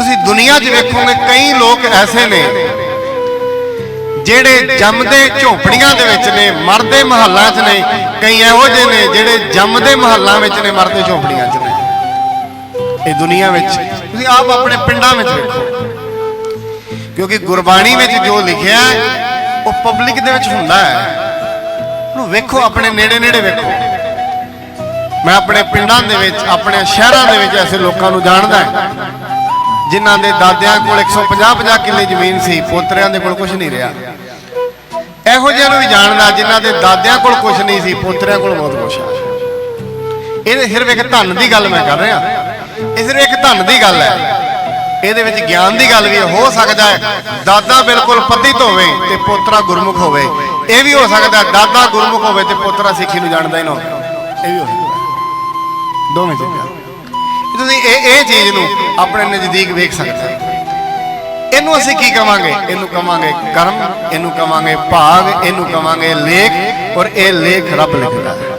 ਤੁਸੀਂ ਦੁਨੀਆ 'ਚ ਵੇਖੋਗੇ, ਕਈ ਲੋਕ ਐਸੇ ਨੇ ਜਿਹੜੇ ਜੰਮਦੇ ਝੋਪੜੀਆਂ ਦੇ ਵਿੱਚ ਨੇ, ਮਰਦੇ ਮਹੱਲਾਂ 'ਚ ਨੇ, ਕਈ ਇਹੋ ਜਿਹੇ ਨੇ ਜਿਹੜੇ ਜੰਮਦੇ ਮਹੱਲਾਂ ਵਿੱਚ ਨੇ, ਮਰਦੇ ਝੋਪੜੀਆਂ 'ਚ ਨੇ। ਇਹ ਦੁਨੀਆ ਵਿੱਚ ਤੁਸੀਂ ਆਪ ਆਪਣੇ ਪਿੰਡਾਂ ਵਿੱਚ ਵੇਖੋ, ਕਿਉਂਕਿ ਗੁਰਬਾਣੀ ਵਿੱਚ ਜੋ ਲਿਖਿਆ, ਉਹ ਪਬਲਿਕ ਦੇ ਵਿੱਚ ਹੁੰਦਾ ਹੈ। ਉਹਨੂੰ ਵੇਖੋ, ਆਪਣੇ ਨੇੜੇ ਨੇੜੇ ਵੇਖੋ। ਮੈਂ ਆਪਣੇ ਪਿੰਡਾਂ ਦੇ ਵਿੱਚ, ਆਪਣੇ ਸ਼ਹਿਰਾਂ ਦੇ ਵਿੱਚ ਐਸੇ ਲੋਕਾਂ ਨੂੰ ਜਾਣਦਾ ਹਾਂ। ਜਿਨ੍ਹਾਂ ਦੇ ਦਾਦਿਆਂ ਕੋਲ 150 50 ਕਿੱਲੇ ਜ਼ਮੀਨ ਸੀ, ਪੋਤਰਿਆਂ ਦੇ ਕੋਲ ਕੁਝ ਨਹੀਂ ਰਿਹਾ। ਇਹੋ ਜਿਹਿਆਂ ਨੂੰ ਵੀ ਜਾਣਦਾ, ਜਿਨ੍ਹਾਂ ਦੇ ਦਾਦਿਆਂ ਕੋਲ ਕੁਝ ਨਹੀਂ ਸੀ, ਪੋਤਰਿਆਂ ਕੋਲ ਬਹੁਤ ਕੁਝ ਹੈ ਇਹ ਸਿਰਫ ਇੱਕ ਧਨ ਦੀ ਗੱਲ ਮੈਂ ਕਰ ਰਿਹਾ। ਇਹ ਸਿਰਫ ਇੱਕ ਧਨ ਦੀ ਗੱਲ ਹੈ। ਇਹਦੇ ਵਿੱਚ ਗਿਆਨ ਦੀ ਗੱਲ ਵੀ ਹੋ ਸਕਦਾ ਹੈ। ਦਾਦਾ ਬਿਲਕੁਲ ਪਤਿਤ ਹੋਵੇ ਤੇ ਪੋਤਰਾ ਗੁਰਮੁਖ ਹੋਵੇ। ਇਹ ਵੀ ਹੋ ਸਕਦਾ ਦਾਦਾ ਗੁਰਮੁਖ ਹੋਵੇ ਤੇ ਪੋਤਰਾ ਸਿੱਖੀ ਨੂੰ ਜਾਣਦਾ ਹੀ ਨਾ ਹੋਵੇ। ਇਹ ਵੀ ਹੋ ਸਕਦਾ ਦੋਵੇਂ ਚੀਜ਼ਾਂ। ਇਹ ਇਹ ਚੀਜ਼ ਨੂੰ ਆਪਣੇ ਨਜ਼ਦੀਕ ਵੇਖ ਸਕਦਾ ਇਹਨੂੰ ਅਸੀਂ ਕੀ ਕਵਾਂਗੇ? ਇਹਨੂੰ ਕਵਾਂਗੇ ਕਰਮ, ਇਹਨੂੰ ਕਵਾਂਗੇ ਭਾਗ, ਇਹਨੂੰ ਕਵਾਂਗੇ ਲੇਖ, ਔਰ ਇਹ ਲੇਖ ਰੱਬ ਲਿਖਦਾ ਹੈ।